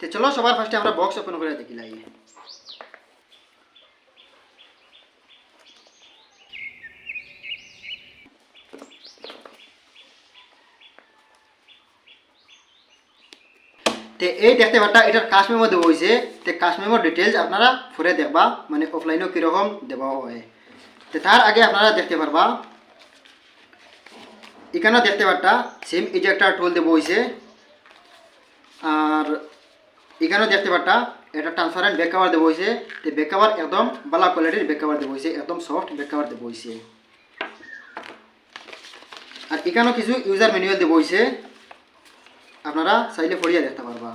তো চলো, সবার ফার্স্টে আমরা বক্স ওপেন করে দেখি লাই তে এই দেখতে পারটা, এটার কাশ মেমো দেবো হয়েছে। তে কাশ ডিটেলস আপনারা ফুরে দেখবা মানে অফলাইনেও কীরকম দেওয়া হয়। তে তার আগে আপনারা দেখতে পারবা, এখানেও দেখতে পারটা সেম এই একটা টুল দেবো হয়েছে। আর এখানেও দেখতে পারটা, এটা ট্রান্সপারেন্ট ব্যাক কাভার দেবো হয়েছে তো ব্যাক কাভার একদম ভালো কোয়ালিটির ব্যাক কাভার দেবো হয়েছে একদম সফট ব্যাক কাভার দেবো হয়েছে আর এখানেও কিছু ইউজার ম্যানুয়াল দেবো হয়েছে আপনারা চাইলে পড়িয়া দেখতে পারবা।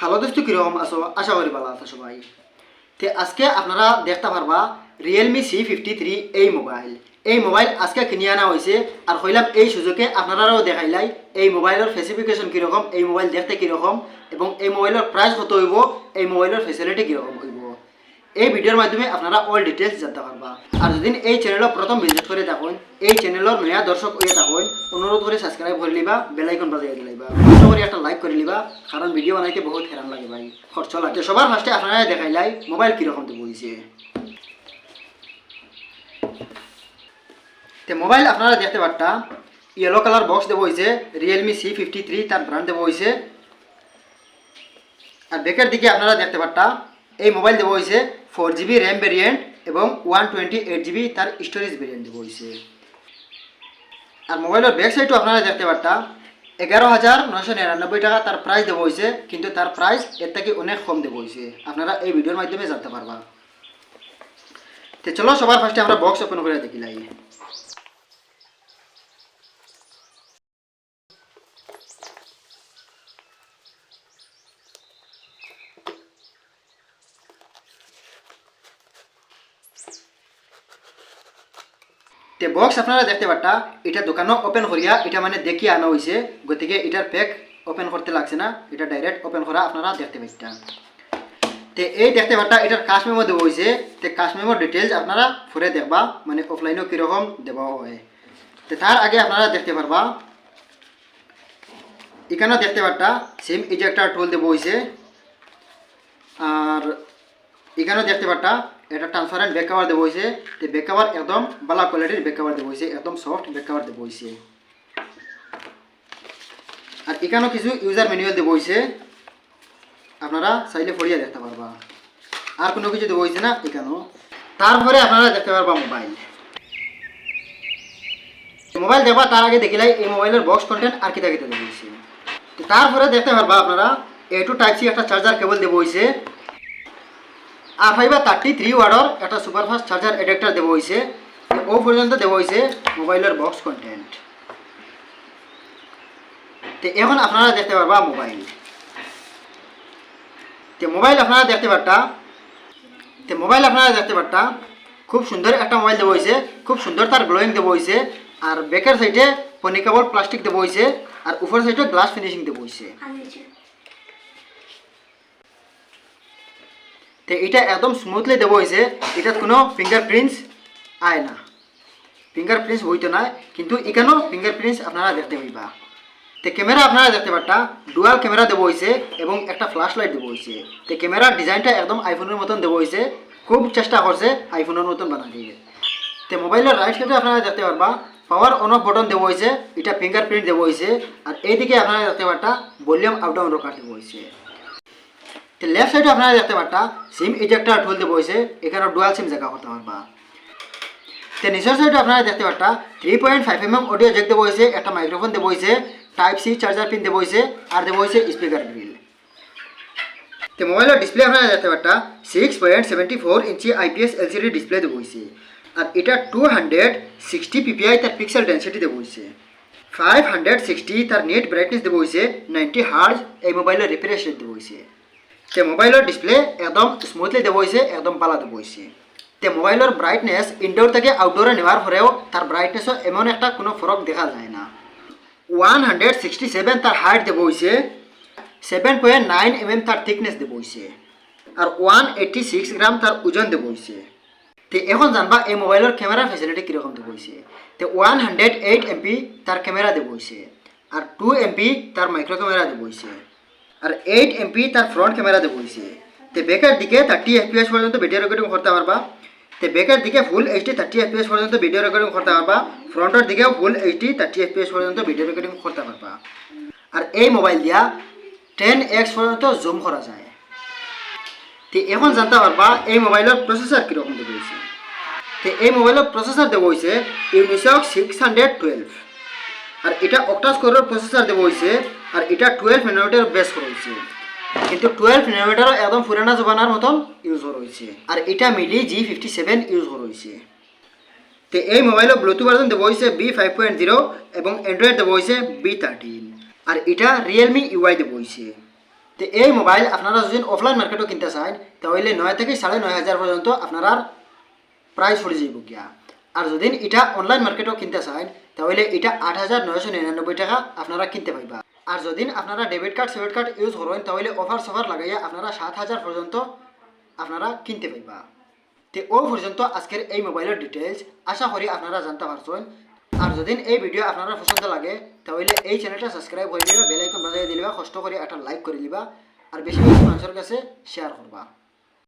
হ্যালো দোস্ত, কীরকম আছো? আশা করি ভালো আছো সবাই। তে আজকে আপনারা দেখতে পারবা রিয়েলমি সি ফিফটি থ্রি এই মোবাইল এই মোবাইল আজকে কিনে আনা হয়েছে আর হইলাম এই সুযোগে আপনারাও দেখাইলাই এই মোবাইলের স্পেসিফিকেশন কীরকম এই মোবাইল দেখতে কীরকম এবং এই মোবাইলের প্রাইস কত হইব, এই মোবাইলের ফেসিলিটি কীরকম এই ভিডিওর মাধ্যমে আপনারা অল ডিটেলস জানতে পারবা। আর যদি এই চ্যানেলও প্রথম ভিজিট করে থাকুন, এই চ্যানেলের নয়া দর্শক হয়ে থাকুন, অনুরোধ করে সাবস্ক্রাইব করে লিবা বেলাইকন বাজাই দিলাইবা কষ্ট করে একটা লাইক করে লিবা কারণ ভিডিও বানাইতে বহুত হেরান লাগে ভাই। খরচ লাগে। সবার ফার্স্টে আপনারা দেখাইলাই মোবাইল কীরকম তো বইছে। তে মোবাইল আপনারা দেখতে পারটা ইয়েলো কালার বক্স দেবো হয়েছে রিয়েলমি সি ফিফটি থ্রি তার ব্র্যান্ড দেবো হয়েছে আর ব্যাকের দিকে আপনারা দেখতে পারটা এই মোবাইল দেবো হয়েছে ফোর জিবি র্যাম ভেরিয়েন্ট এবং ওয়ান টোয়েন্টি এইট জিবি তার স্টোরেজ ভেরিয়েন্ট দেবো হয়েছে আর মোবাইলের ব্যাক আপনারা দেখতে পারতা। এগারো হাজার নশো নিরানব্বই টাকা তার প্রাইস দেবো হয়েছে কিন্তু তার প্রাইস এর থেকে অনেক কম দেবো হয়েছে আপনারা এই ভিডিওর মাধ্যমে জানতে পারবা। তো চলো, সবার ফার্স্টে আমরা বক্স ওপেন করে দেখি লাই। তে বক্স আপনারা দেখতে পারটা এটা দোকানও ওপেন করিয়া, এটা মানে দেখিয়ে আনা হয়েছে গতিকে এটার প্যাক ওপেন করতে লাগছে না, এটা ডাইরেক্ট ওপেন করা আপনারা দেখতে পাইটা তে এই দেখতে পারটা এটার কাশ মেমো হয়েছে তে কাশ ডিটেলস আপনারা ফুরে দেখবা মানে অফলাইনেও কীরকম দেওয়া হয়। তে তার আগে আপনারা দেখতে পারবা, এখানেও দেখতে পারটা সেম এই যে একটা টুল দেবো হয়েছে আর এখানেও দেখতে পারটা এটা ট্রান্সপারেন্ট ব্যাক কাভার দেবো হয়েছে তো ব্যাক কাভার একদম বালা কোয়ালিটির ব্যাক কাভার দেবো হয়েছে একদম সফট ব্যাক কাভার দেবো হয়েছে আর এখানেও কিছু ইউজার ম্যানুয়াল দেবো হয়েছে আপনারা চাইলে পড়িয়া দেখতে পারবা। আর কোনো কিছু দেবো হয়েছে না এখানেও। তারপরে আপনারা দেখতে পারবা মোবাইল মোবাইল দেখবা, তার আগে দেখিলাই এই মোবাইলের বক্স কন্টেন্ট আর কিতা কিতা দেবো হয়েছে তারপরে দেখতে পারবা আপনারা এ টু টাইপ সি একটা চার্জার কেবল দেবো হয়েছে আর ফাইবা থার্টি থ্রি ওয়ার্ডর একটা সুপারফাস্ট চার্জার এডাপ্টার দেবো হয়েছে ও পর্যন্ত দেবো হয়েছে মোবাইলের বক্স কন্টেন্ট তো এখন আপনারা দেখতে পারবা মোবাইল। তো মোবাইল আপনারা দেখতে পারটা তো মোবাইল আপনারা দেখতে পারটা খুব সুন্দর একটা মোবাইল দেবো হয়েছে খুব সুন্দর তার গ্লোয়িং দেবো হয়েছে আর ব্যাকের সাইডে পনিকাবল প্লাস্টিক দেবো হয়েছে আর উপর সাইডে গ্লাস ফিনিশিং দেবো হয়েছে তো এটা একদম স্মুথলি দেবো হয়েছে এটাত কোনো ফিঙ্গারপ্রিন্টস আয় না। ফিঙ্গারপ্রিন্টস হইতো না, কিন্তু এখানেও ফিঙ্গারপ্রিন্টস আপনারা দেখতে পাইবা। তো ক্যামেরা আপনারা দেখতে পারটা ডুয়াল ক্যামেরা দেবো হয়েছে এবং একটা ফ্ল্যাশ লাইট দেবো হয়েছে তো ক্যামেরার ডিজাইনটা একদম আইফোনের মতন দেবো হয়েছে খুব চেষ্টা করছে আইফোনের মতন বানা দিয়ে তো মোবাইলের রাইট সাইডে আপনারা দেখতে পারবা পাওয়ার অন অফ বটন দেবো হয়েছে এটা ফিঙ্গারপ্রিন্ট দেবো হয়েছে আর এইদিকে আপনারা দেখতে পারটা ভলিউম আপ ডাউন রোকার দেবো হয়েছে তো লেফট সাইডে আপনারা দেখতে পারটা সিম ইজেক্টার টুল দেবো হয়েছে এখানে ডুয়াল সিম জায়গা করতে পারবা। তো নিচের সাইডে আপনারা দেখতে পারটা three point five m m audio jack দেবো হয়েছে একটা মাইক্রোফোন দেবো হয়েছে টাইপ সি চার্জার পিন দেবো হয়েছে আর দেবো হয়েছে স্পিকার গ্রিল তো মোবাইলের ডিসপ্লে আপনারা দেখতে পারটা six point seventy four inch IPS LCD display দেবো হয়েছে আর এটা টু হান্ড্রেড সিক্সটি পিপিআই তার পিক্সেল ডেন্সিটি দেবো হয়েছে ফাইভ হান্ড্রেড সিক্সটি তার নেট ব্রাইটনেস দেবো হয়েছে নাইনটি হার্জ এই মোবাইলের রিফ্রেশ রেট দেবো হয়েছে তে মোবাইলের ডিসপ্লে একদম স্মুথলি দেবো হয়েছে একদম পালা দেবো হয়েছে তে মোবাইলের ব্রাইটনেস ইনডোর থেকে আউটডোরে নেওয়ার পরেও তার ব্রাইটনেসও এমন একটা কোনো ফরক দেখা যায় না। ওয়ান হান্ড্রেড সিক্সটি সেভেন তার হাইট দেবো হয়েছে seven point nine m m তার থিকনেস দেবো হয়েছে আর ওয়ান এইট্টি সিক্স গ্রাম তার ওজন দেব হয়েছে তে এখন জানবা, এই মোবাইলের ক্যামেরা ফেসিলিটি কীরকম দেব হয়েছে তে ওয়ান হান্ড্রেড এইট এমপি তার ক্যামেরা দেব হয়েছে আর টু এমপি তার মাইক্রো ক্যামেরা দেব হয়েছে আর এইট এমপি তার ফ্রন্ট ক্যামেরা দেব হয়েছে তে বেকের দিকে থার্টি এফপিএস পর্যন্ত ভিডিও রেকর্ডিং করতে পারবা। তে বেকের দিকে ফুল এইচডি থার্টি এফপিএস পর্যন্ত ভিডিও রেকর্ডিং করতে পারবা। ফ্রন্টের দিকেও ফুল এইচডি থার্টি এফপিএস পর্যন্ত ভিডিও রেকর্ডিং করতে পারবা। আর এই মোবাইল দিয়া টেন এক্স পর্যন্ত জুম করা যায়। তো এখন জানতে পারবা, এই মোবাইলের প্রসেসর কীরকম দেবো হয়েছে তো এই মোবাইলের প্রসেসর দেবো হয়েছে ইউনিসক সিক্স হান্ড্রেড টুয়েলভ আর এটা অক্টাস কোরের প্রসেসর দেবো হয়েছে আর এটা টুয়েলভ ন্যানোমিটার বেস করা হয়েছে কিন্তু টুয়েলভ ন্যানোমিটারও একদম পুরানা জমানার মতন ইউজ করা হয়েছে আর এটা Mali G fifty seven use করা হয়েছে তো এই মোবাইলের ব্লুটুথ ভার্জন দেবো হয়েছে বি ফাইভ পয়েন্ট জিরো এবং অ্যান্ড্রয়েড দেবো হয়েছে বি থার্টিন আর এটা রিয়েলমি ইউআই দেবো হয়েছে। তো এই মোবাইল আপনারা যদি অফলাইন মার্কেটও কিনতে চান, তাহলে নয় থেকে সাড়ে নয় হাজার পর্যন্ত আপনারা প্রাইস পড়ে যাইব গিয়া। আর যদি এটা অনলাইন মার্কেটও কিনতে চান, তাহলে এটা আট হাজার নয়শো নিরানব্বই টাকা আপনারা কিনতে পাইবা। আর যদি আপনারা debit card credit card use করেন, তাহলে অফার সফার লাগাইয়া আপনারা সাত হাজার পর্যন্ত আপনারা কিনতে পাইবা। তে ও পর্যন্ত আজকের এই মোবাইলের ডিটেলস আশা করি আপনারা জানতে পারছেন। আর যদি এই ভিডিও আপনারা পছন্দ লাগে, তাহলে এই চ্যানেলটা সাবস্ক্রাইব করে দিবা বেলাইকন বাজাই দিবা কষ্ট করে একটা লাইক করে দিবা, আর বেশি বেশি মানুষের কাছে শেয়ার করবা।